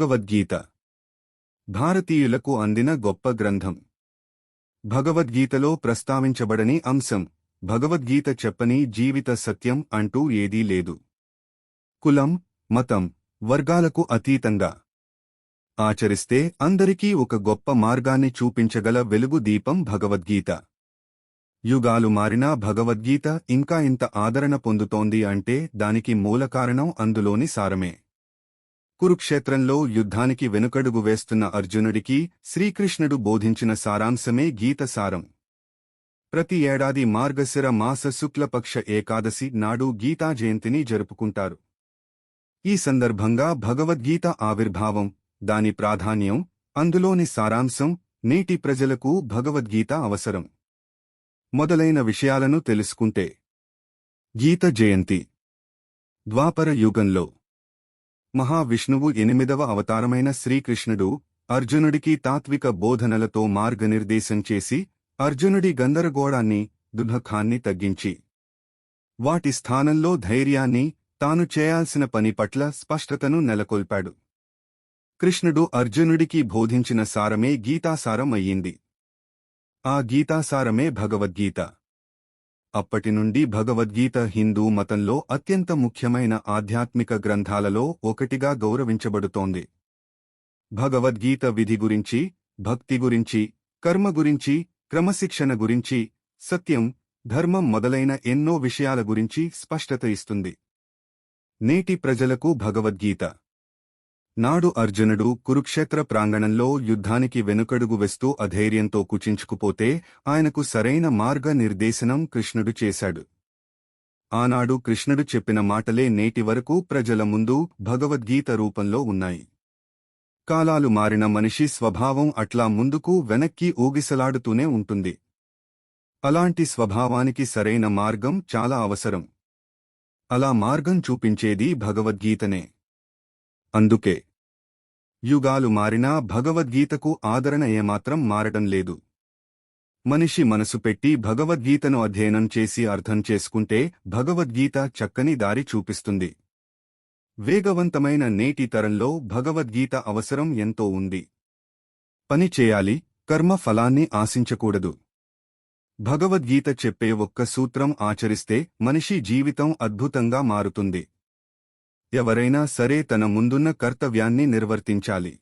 భగవద్గీత. భారతీయులకు అందిన గొప్ప గ్రంథం. భగవద్గీతలో ప్రస్తావించబడని అంశం భగవద్గీత చెప్పని జీవిత సత్యం అంటూ ఏదీ లేదు. కులం మతం వర్గాలకు అతీతంగా. ఆచరిస్తే అందరికీ ఒక గొప్ప మార్గాన్ని చూపించగల వెలుగు దీపం భగవద్గీత. యుగాలు మారినా భగవద్గీత ఇంకా ఇంత ఆదరణ పొందుతోంది అంటే దానికి మూలకారణం అందులోని సారమే. కురుక్షేత్రంలో యుద్ధానికి వెనుకడుగు వేస్తున్న అర్జునుడికి శ్రీకృష్ణుడు బోధించిన సారాంశమే గీత సారం. ప్రతి ఏడాది మార్గశిర మాస శుక్లపక్ష ఏకాదశి నాడు గీతా జయంతిని జరుపుకుంటారు. ఈ సందర్భంగా భగవద్గీత ఆవిర్భావం దాని ప్రాధాన్యం అందులోని సారాంశం నేటి ప్రజలకు భగవద్గీత అవసరం. మొదలైన విషయాలను తెలుసుకుంటే. గీత జయంతి. ద్వాపర యుగంలో మహావిష్ణువు ఎనిమిదవ అవతారమైన శ్రీకృష్ణుడు అర్జునుడికి తాత్విక బోధనలతో మార్గనిర్దేశం చేసి అర్జునుడి గందరగోళాన్ని దుఃఖాన్ని తగ్గించి వాటి స్థానంలో ధైర్యాన్ని తాను చేయాల్సిన పని పట్ల స్పష్టతను నెలకొల్పాడు. కృష్ణుడు అర్జునుడికి బోధించిన సారమే గీతాసారం అయ్యింది ఆ గీతాసారమే భగవద్గీత. అప్పటి నుండి భగవద్గీత హిందూ మతంలో అత్యంత ముఖ్యమైన ఆధ్యాత్మిక గ్రంథాలలో ఒకటిగా గౌరవించబడుతోంది. భగవద్గీత విధి గురించి భక్తి గురించి కర్మ గురించి క్రమశిక్షణ గురించి సత్యం ధర్మం మొదలైన ఎన్నో విషయాల గురించి స్పష్టత ఇస్తుంది. నేటి ప్రజలకు భగవద్గీత నాడు అర్జునుడు కురుక్షేత్ర ప్రాంగణంలో యుద్ధానికి వెనుకడుగు వేస్తూ అధైర్యంతో కుచించుకుపోతే ఆయనకు సరైన మార్గ నిర్దేశనం కృష్ణుడు చేశాడు. ఆనాడు కృష్ణుడు చెప్పిన మాటలే నేటి వరకు ప్రజల ముందు భగవద్గీత రూపంలో ఉన్నాయి. కాలాలు మారిన మనిషి స్వభావం అట్లా ముందుకు వెనక్కి ఊగిసలాడుతూనే ఉంటుంది. అలాంటి స్వభావానికి సరైన మార్గం చాలా అవసరం. అలా మార్గం చూపించేది భగవద్గీతనే. అందుకే. యుగాలు మారినా భగవద్గీతకు ఆదరణ ఏమాత్రం మారటం లేదు. మనిషి మనసు పెట్టి భగవద్గీతను అధ్యయనం చేసి అర్థం చేసుకుంటే భగవద్గీత చక్కని దారి చూపిస్తుంది. వేగవంతమైన నేటి తరంలో భగవద్గీత అవసరం ఎంతో ఉంది. పని చేయాలి కర్మ ఫలాన్ని ఆశించకూడదు. భగవద్గీత చెప్పే ఒక్క సూత్రం ఆచరిస్తే మనిషి జీవితం అద్భుతంగా మారుతుంది. ఎవరైనా సరే తన ముందున్న కర్తవ్యాన్ని నిర్వర్తించాలి.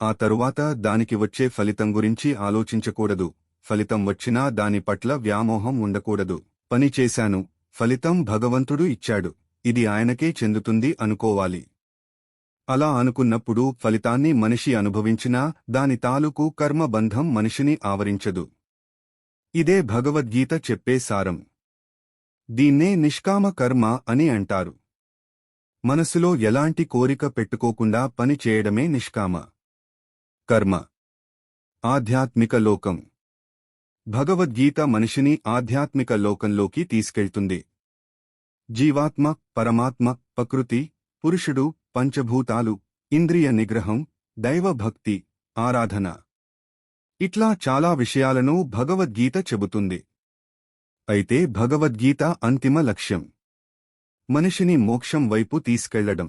ఆ తరువాత దానికి వచ్చే ఫలితం గురించి ఆలోచించకూడదు. ఫలితం వచ్చినా దాని పట్ల వ్యామోహం ఉండకూడదు. పని చేశాను. ఫలితం భగవంతుడు ఇచ్చాడు. ఇది ఆయనకే చెందుతుంది అనుకోవాలి. అలా అనుకున్నప్పుడు ఫలితాన్ని మనిషి అనుభవించినా దాని తాలూకు కర్మబంధం మనిషిని ఆవరించదు. ఇదే భగవద్గీత చెప్పే సారం. దీన్నే నిష్కామ కర్మ అని అంటారు. మనసులో ఎలాంటి కోరిక పెట్టుకోకుండా పని చేయడమే నిష్కామ. కర్మ. ఆధ్యాత్మిక లోకం. భగవద్గీత మనిషిని ఆధ్యాత్మిక లోకంలోకి తీసుకెళ్తుంది. జీవాత్మ పరమాత్మ ప్రకృతి పురుషుడు పంచభూతాలు ఇంద్రియ నిగ్రహం దైవభక్తి ఆరాధన. ఇట్లా చాలా విషయాలను భగవద్గీత చెబుతుంది. అయితే భగవద్గీత అంతిమ లక్ష్యం. మనిషిని మోక్షం వైపు తీసుకెళ్ళడం.